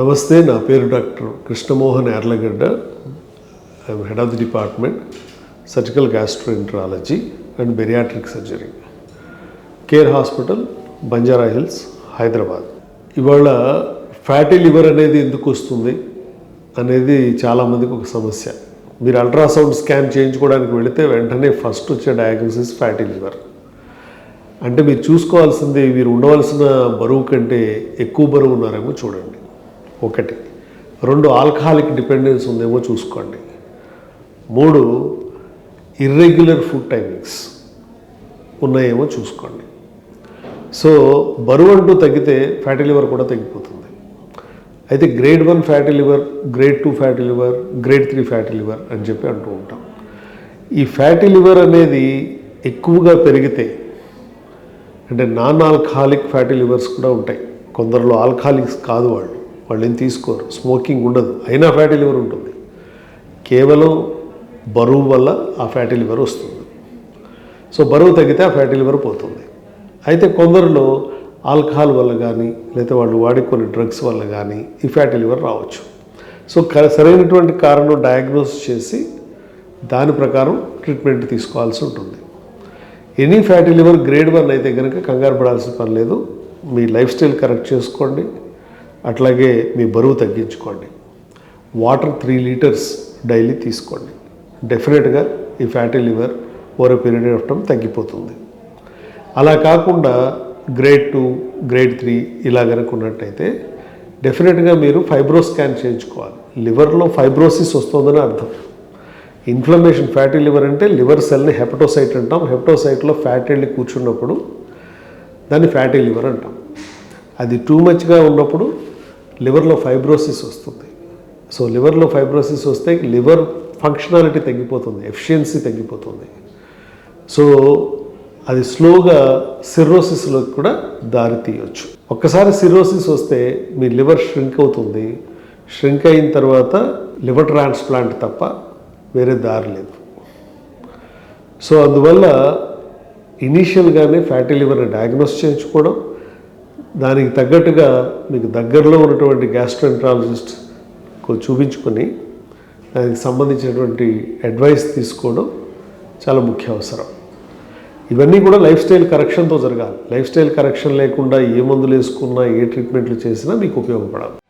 నమస్తే నా పేరు doctor Krishnamohan Erlagadda I'm head of the department surgical gastroenterology and bariatric surgery. Care hospital Banjara Hills Hyderabad. ఇవాళ fatty liver అనేది ఎందుకు వస్తుంది అనేది చాలామందికి ఒక సమస్య. మీరు అల్ట్రాసౌండ్ స్కాన్ చేయించుకోవడానికి వెళితే వెంటనే ఫస్ట్ వచ్చే డయాగ్నోసిస్ ఫ్యాటీ లివర్. అంటే మీరు చూసుకోవాల్సింది మీరు ఉండవలసిన బరువు కంటే ఎక్కువ బరువు ఉన్నారేమో చూడండి. ఒకటి. రెండు ఆల్కహాలిక్ డిపెండెన్స్ ఉందేమో చూసుకోండి. మూడు ఇర్రెగ్యులర్ ఫుడ్ టైమింగ్స్ ఉన్నాయేమో చూసుకోండి. సో బరువు అంటూ తగ్గితే ఫ్యాటీ లివర్ కూడా తగ్గిపోతుంది. అయితే grade one fatty liver grade two fatty liver grade three fatty liver అని చెప్పి అంటూ ఉంటాం. ఈ ఫ్యాటీ లివర్ అనేది ఎక్కువగా పెరిగితే అంటే నాన్ ఆల్కహాలిక్ ఫ్యాటీ లివర్స్ కూడా ఉంటాయి. కొందరిలో ఆల్కహాలిక్స్ కాదు వాళ్ళు. వాళ్ళు ఏం తీసుకోరు. స్మోకింగ్ ఉండదు. అయినా ఫ్యాటీ లివర్ ఉంటుంది. కేవలం బరువు వల్ల ఆ ఫ్యాటీ లివర్ వస్తుంది. సో బరువు తగ్గితే ఆ ఫ్యాటీ లివర్ పోతుంది. అయితే కొందరిలో ఆల్కహాల్ వల్ల కానీ లేదా వాళ్ళు వాడే కొన్ని డ్రగ్స్ వల్ల కానీ ఈ ఫ్యాటీ లివర్ రావచ్చు. సో క- సరైనటువంటి కారణం డయాగ్నోస్ చేసి దాని ప్రకారం ట్రీట్మెంట్ తీసుకోవాల్సి ఉంటుంది. Any fatty liver grade one అయితే కనుక కంగారు పడాల్సిన పని లేదు. మీ లైఫ్ స్టైల్ కరెక్ట్ చేసుకోండి. అట్లాగే మీ బరువు తగ్గించుకోండి. వాటర్ త్రీ లీటర్స్ డైలీ తీసుకోండి. డెఫినెట్గా ఈ fatty liver over period of time తగ్గిపోతుంది. అలా కాకుండా గ్రేడ్ టూ గ్రేడ్ త్రీ ఇలా కనుక ఉన్నట్టయితే డెఫినెట్గా మీరు ఫైబ్రో స్కాన్ చేయించుకోవాలి. లివర్లో ఫైబ్రోసిస్ వస్తుందని అర్థం. ఇన్ఫ్లమేషన్ ఫ్యాటీ లివర్ అంటే లివర్ సెల్ని హెపటోసైట్ అంటాం. హెపటోసైట్లో ఫ్యాట్ వెళ్ళి కూర్చున్నప్పుడు దాన్ని ఫ్యాటీ లివర్ అంటాం. అది టూ మచ్గా ఉన్నప్పుడు లివర్లో ఫైబ్రోసిస్ వస్తుంది. సో లివర్లో ఫైబ్రోసిస్ వస్తే లివర్ ఫంక్షనాలిటీ తగ్గిపోతుంది ఎఫిషియన్సీ తగ్గిపోతుంది. సో అది స్లోగా సిర్రోసిస్లోకి కూడా దారి తీయొచ్చు ఒక్కసారి సిర్రోసిస్ వస్తే మీ లివర్ ష్రింక్ అవుతుంది. ష్రింక్ అయిన తర్వాత లివర్ ట్రాన్స్ప్లాంట్ తప్ప వేరే దారి లేదు. సో అందువల్ల ఇనీషియల్గానే ఫ్యాటీ లివర్ని డయాగ్నోస్ చేయించుకోవడం దానికి తగ్గట్టుగా మీకు దగ్గరలో ఉన్నటువంటి గ్యాస్ట్రోఎంట్రాలజిస్ట్ చూపించుకొని దానికి సంబంధించినటువంటి అడ్వైస్ తీసుకోవడం చాలా ముఖ్య అవసరం. ఇవన్నీ కూడా లైఫ్ స్టైల్ కరెక్షన్తో జరగాలి. లైఫ్ స్టైల్ కరెక్షన్ లేకుండా ఏ మందులు వేసుకున్నా ఏ ట్రీట్మెంట్లు చేసినా మీకు ఉపయోగపడదు